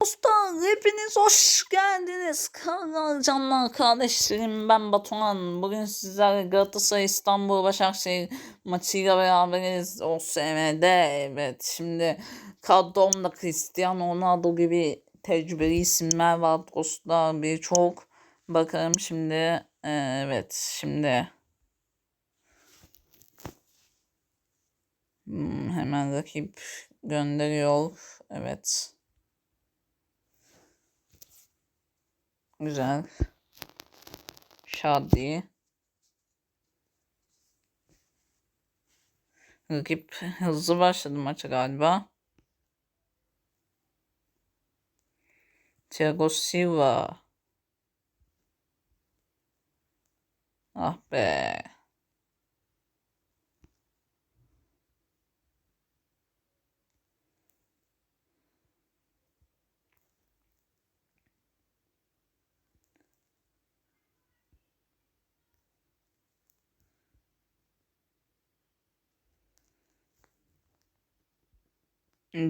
Dostlar hepiniz hoş geldiniz. Kanal canlar kardeşlerim ben Batuhan. Bugün sizlerle Galatasaray İstanbul Başakşehir maçıyla beraberiz. O SM'de evet şimdi kadromda Cristiano Ronaldo gibi tecrübeli isimler var dostlar birçok. Bakalım şimdi evet şimdi Hmm, hemen rakip gönderiyor. Evet. Güzel. Şadi. Rakip hızlı başladı maça galiba. Thiago Silva. Ah be.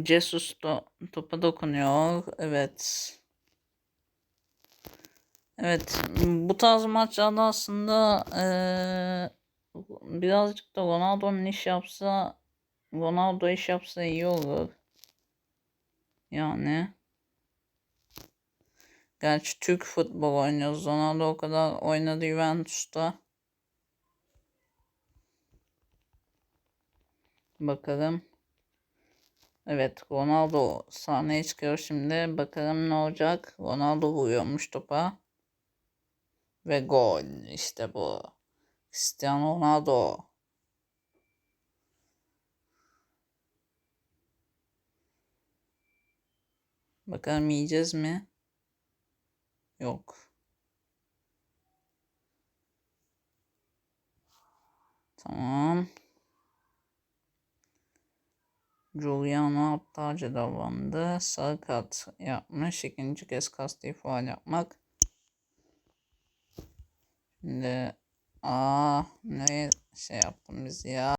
Jesus da topa dokunuyor. Evet. Evet. Bu tarz maçlarda aslında eee, birazcık da Ronaldo'nun iş yapsa Ronaldo iş yapsa iyi olur. Yani. Gerçi Türk futbol oynuyoruz. Ronaldo o kadar oynadı Juventus'ta. Bakalım. Evet Ronaldo sahneye çıkıyor şimdi. Bakalım ne olacak. Ronaldo vuruyormuş topa. Ve gol. İşte bu. Cristiano Ronaldo. Bakalım yiyeceğiz mi? Yok. Tamam. Giuliano aptalca davrandı. Sarı kart yapmış. İkinci kez kasti faal yapmak. Şimdi aa nereye şey yaptım biz ya?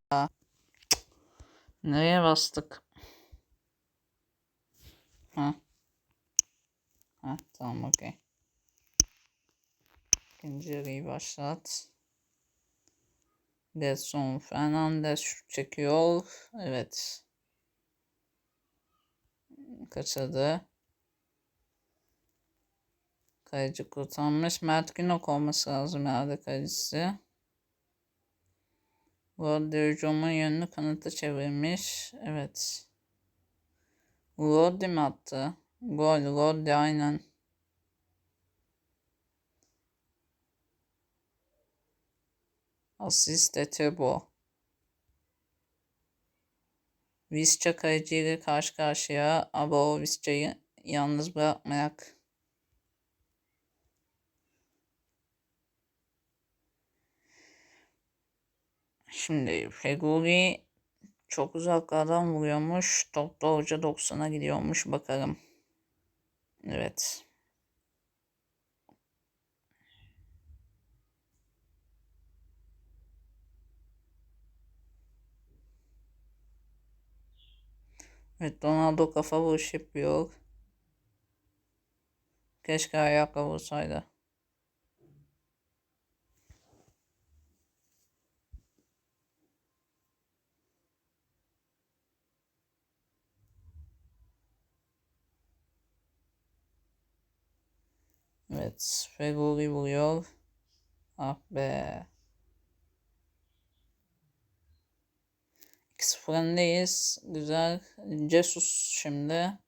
Nereye bastık? Ha. Ha tamam okey. İkinci yarıyı başlat. Gelson Fernandez şut çekiyor. Evet. Kaçırdı. Kaleci kurtarmış. Mert Günok olması lazım herhalde kalecisi. Rodri hücumun yönünü kanata çevirmiş. Evet. Rodri mi attı? Gol. Rodri aynen. Asist Etebo. Visca kaleciyle karşı karşıya. Ama o Visca'yı yalnız bırakmayak. Şimdi Feguli çok uzaklardan vuruyormuş. Top doğruca 90'a gidiyormuş. Bakalım. Evet. Evet Ronaldo kafa vuruş yapıyor. Keşke ayakla vursaydı. Evet. Feguli vuruyor. Ah be. 2-0 öndeyiz. Güzel. Jesus şimdi.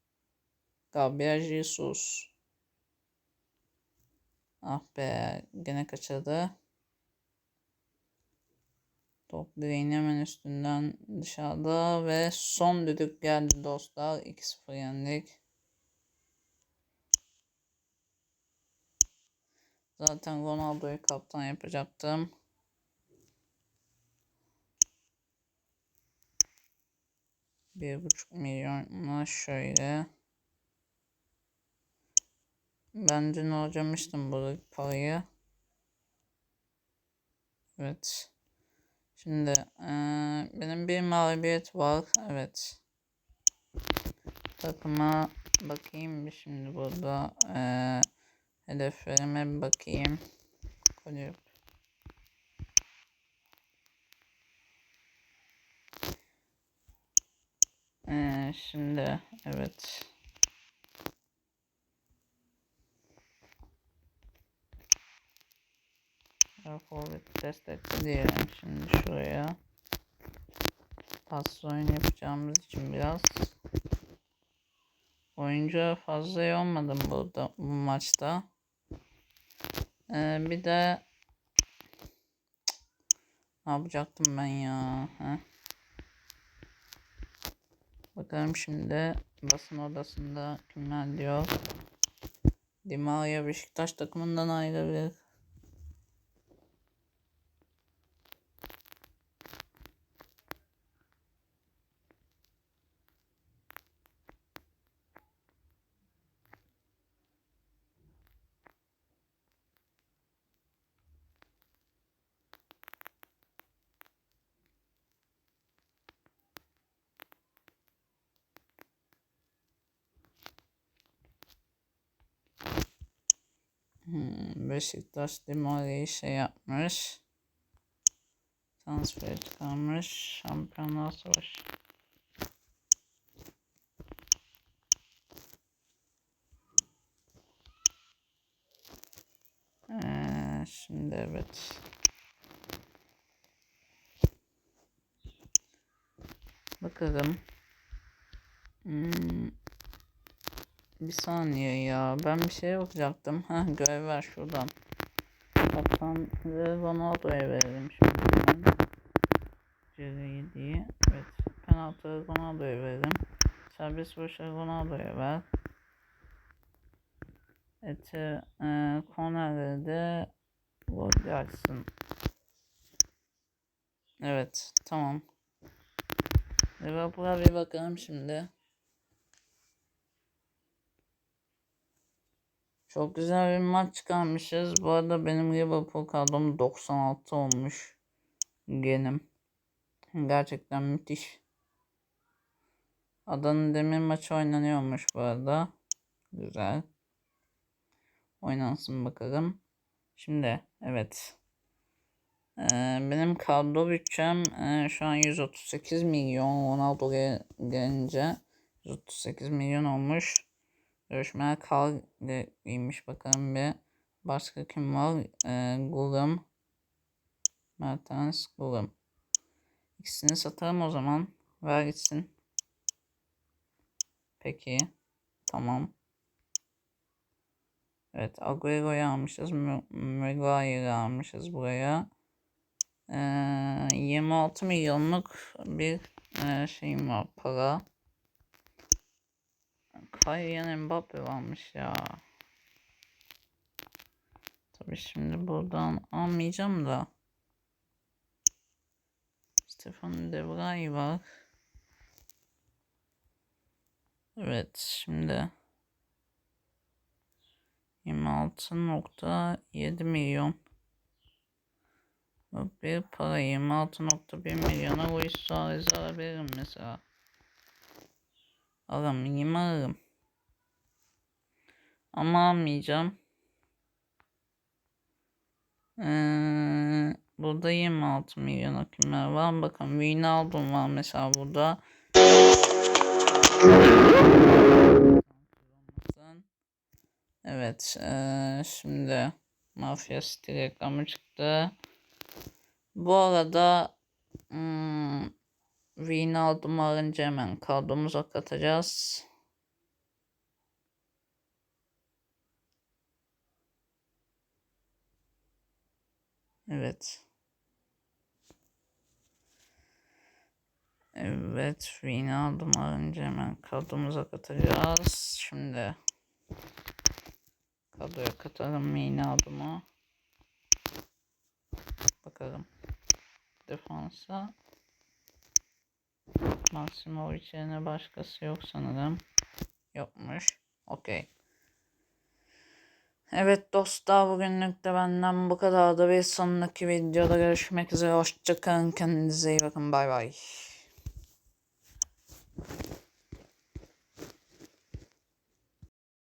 Gabriel Jesus. Ah be. Gene kaçırdı. Top direğin hemen üstünden dışarıda ve son düdük geldi dostlar. 2-0 yendik. Zaten Ronaldo'yu kaptan yapacaktım. Bir buçuk milyona şöyle. Ben dün harcamıştım bu parayı. Evet. Şimdi eee, benim bir mağlubiyet var. Evet. takıma bakayım bir şimdi burada eee hedeflerime bakayım. Kulüp. Eee, şimdi evet. Forvet destekli diyelim şimdi şuraya. Pas oyun yapacağımız için biraz oyuncu fazla iyi olmadım burada bu maçta. Ee, bir de ne yapacaktım ben ya? Heh. Bakalım şimdi basın odasında kimler diyor. Dimaya Beşiktaş takımından ayrılır. Hmm, Beşiktaş Dimari'yi şey yapmış. Transfer çıkarmış. Şampiyonlar Savaşı. Ee, şimdi evet. Bakalım. Hmm, bir saniye ya. Ben bir şey yapacaktım. Heh, görev ver şuradan. Kaptan Ronaldo'ya verelim şimdi. Cereyi diye. Evet. Penaltı Ronaldo'ya verelim. Serbest vuruşu Ronaldo'ya ver. Ete e, kornerleri de gol açsın. Evet. Tamam. Liverpool'a bir bakalım şimdi. Çok güzel bir maç çıkarmışız. Bu arada benim Liverpool kadrom 96 olmuş. Genim. Gerçekten müthiş. Adanın demir maçı oynanıyormuş bu arada. Güzel. Oynansın bakalım. Şimdi evet. Ee, benim kadro bütçem e, şu an 138 milyon. Ronaldo gel- gelince 138 milyon olmuş. Görüşmeye kalıymış bakalım bir. Başka kim var? Ee, Gulum. Mertens Gulum. İkisini satalım o zaman. Ver gitsin. Peki. Tamam. Evet Agüero'yu almışız. Maguire'ı almışız buraya. Ee, 26 milyonluk bir e, şeyim var para. Kylian Mbappe varmış ya. Tabii şimdi buradan almayacağım da. Stefan De Vrij var. Evet şimdi 26.7 milyon. Bir para 26.1 milyona Luis Suarez'i alabilirim mesela. Alamayayım alırım. Ama almayacağım. Ee, burada 26 milyon kimler var. Bakın Wijnaldum var mesela burada. Evet. eee, şimdi Mafya City reklamı çıktı. Bu arada hmm, Wijnaldum alınca hemen kadromuza katacağız. Evet. Evet, Wijnaldum alınca hemen kadromuza katacağız. Şimdi kadroya katalım Wijnaldum'u. Bakalım. Defansa Maksimovic yerine başkası yok sanırım. Yokmuş. Okey. Evet dostlar bugünlük de benden bu kadardı. Bir sonraki videoda görüşmek üzere. Hoşçakalın. Kendinize iyi bakın. Bay bay.